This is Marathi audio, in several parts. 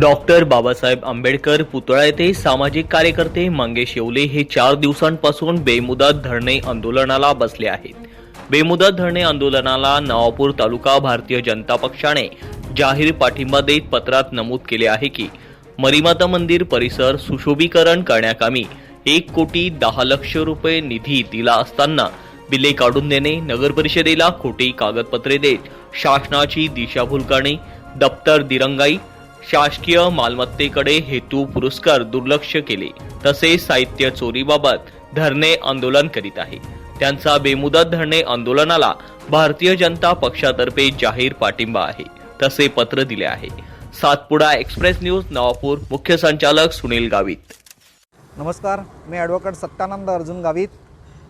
डॉक्टर बाबासाहेब आंबेडकर पुतळा येथे सामाजिक कार्यकर्ते मंगेश येवले हे चार दिवसांपासून बेमुदत धरणे आंदोलनाला बसले आहेत. बेमुदत धरणे आंदोलनाला नवापूर तालुका भारतीय जनता पक्षाने जाहीर पाठिंबा देत पत्रात नमूद केले आहे की मरीमाता मंदिर परिसर सुशोभीकरण करण्याकामी एक कोटी दहा लक्ष रुपये निधी दिला असताना बिले काढून देणे नगर परिषदेला खोटी कागदपत्रे देत शासनाची दिशाभूल करणे दप्तर दिरंगाई शासकीय मालमत्तेकडे हेतू पुरस्कार दुर्लक्ष केले. तसेच साहित्य चोरीबाबत धरणे आंदोलन करीत आहे. त्यांचा बेमुदत धरणे आंदोलनाला भारतीय जनता पक्षातर्फे जाहीर पाठिंबा आहे. तसे पत्र दिले आहे. Satpuda express news Navapur. मुख्य संचालक सुनील गावित. नमस्कार. मी ॲडव्होकेट सत्यानंद अर्जुन गावित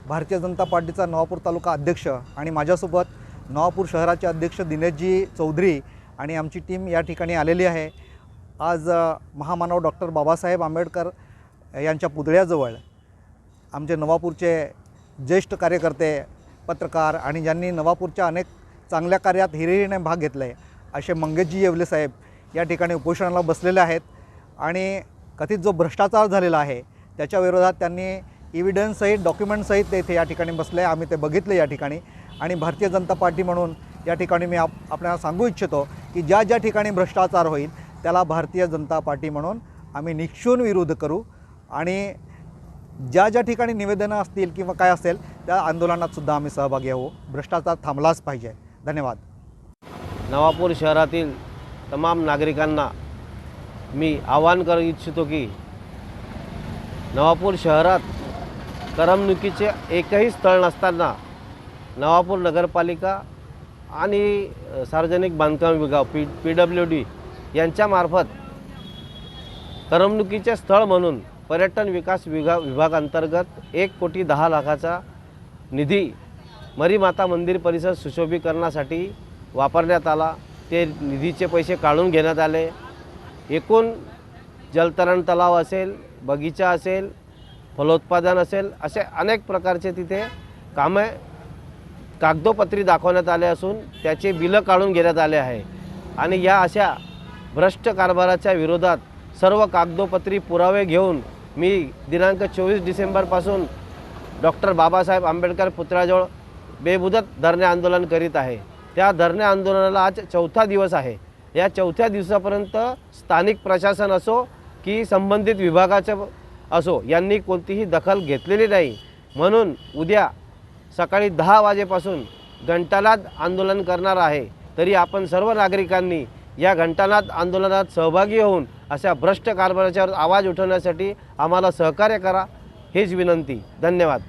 भारतीय जनता पार्टीचा नवापूर तालुका अध्यक्ष आणि माझ्यासोबत नवापूर शहराचे अध्यक्ष दिनेशजी चौधरी आणि आमची टीम या ठिकाणी आलेली आहे. आज महामानव डॉक्टर बाबासाहेब आंबेडकर यांच्या पुतळ्याजवळ आमचे नवापूरचे ज्येष्ठ कार्यकर्ते पत्रकार आणि ज्यांनी नवापूरच्या अनेक चांगल्या कार्यात हिरिरीने भाग घेतला आहे असे मंगेशजी येवले साहेब या ठिकाणी उपोषणाला बसलेले आहेत. आणि कथित जो भ्रष्टाचार झालेला आहे त्याच्या विरोधात त्यांनी इव्हिडन्ससहित डॉक्युमेंटसहित ते इथे या ठिकाणी बसले आम्ही ते बघितले या ठिकाणी. आणि भारतीय जनता पार्टी म्हणून या ठिकाणी मी आप आपल्याला सांगू इच्छितो की ज्या ज्या ठिकाणी भ्रष्टाचार होईल त्याला भारतीय जनता पार्टी म्हणून आम्ही निक्षून विरोध करू आणि ज्या ज्या ठिकाणी निवेदनं असतील किंवा काय असेल त्या आंदोलनातसुद्धा आम्ही सहभागी आहो भ्रष्टाचार थांबलाच पाहिजे. धन्यवाद. नवापूर शहरातील तमाम नागरिकांना मी आवाहन करू इच्छितो की नवापूर शहरात करमणुकीचे एकही स्थळ नसताना नवापूर नगरपालिका आणि सार्वजनिक बांधकाम विभाग पी पी डब्ल्यू डी यांच्यामार्फत करमणुकीचे स्थळ म्हणून पर्यटन विकास विभाग विभागांतर्गत एक कोटी दहा लाखाचा निधी मरीमाता मंदिर परिसर सुशोभीकरणासाठी वापरण्यात आला. ते निधीचे पैसे काढून घेण्यात आले. एकूण जलतरण तलाव असेल बगीचा असेल फलोत्पादन असेल असे अनेक प्रकारचे तिथे कामे कागदोपत्री दाखवण्यात आले असून त्याचे बिलं काढून घेण्यात आले आहे. आणि या अशा भ्रष्ट कारभाराच्या विरोधात सर्व कागदोपत्री पुरावे घेऊन मी दिनांक चोवीस डिसेंबरपासून डॉक्टर बाबासाहेब आंबेडकर पुतळ्याजवळ बेबुदत धरणे आंदोलन करीत आहे. त्या धरणे आंदोलनाला आज चौथा दिवस आहे. या चौथ्या दिवसापर्यंत स्थानिक प्रशासन असो की संबंधित विभागाचं असो यांनी कोणतीही दखल घेतलेली नाही. म्हणून उद्या सकाळी दहा वाजेपासून घंटानाद आंदोलन करणार आहे. तरी आपण सर्व नागरिकांनी या घंटानाद आंदोलनात सहभागी होऊन अशा भ्रष्ट कारभाराच्यावर आवाज उठवण्यासाठी आम्हाला सहकार्य करा. हीच विनंती. धन्यवाद.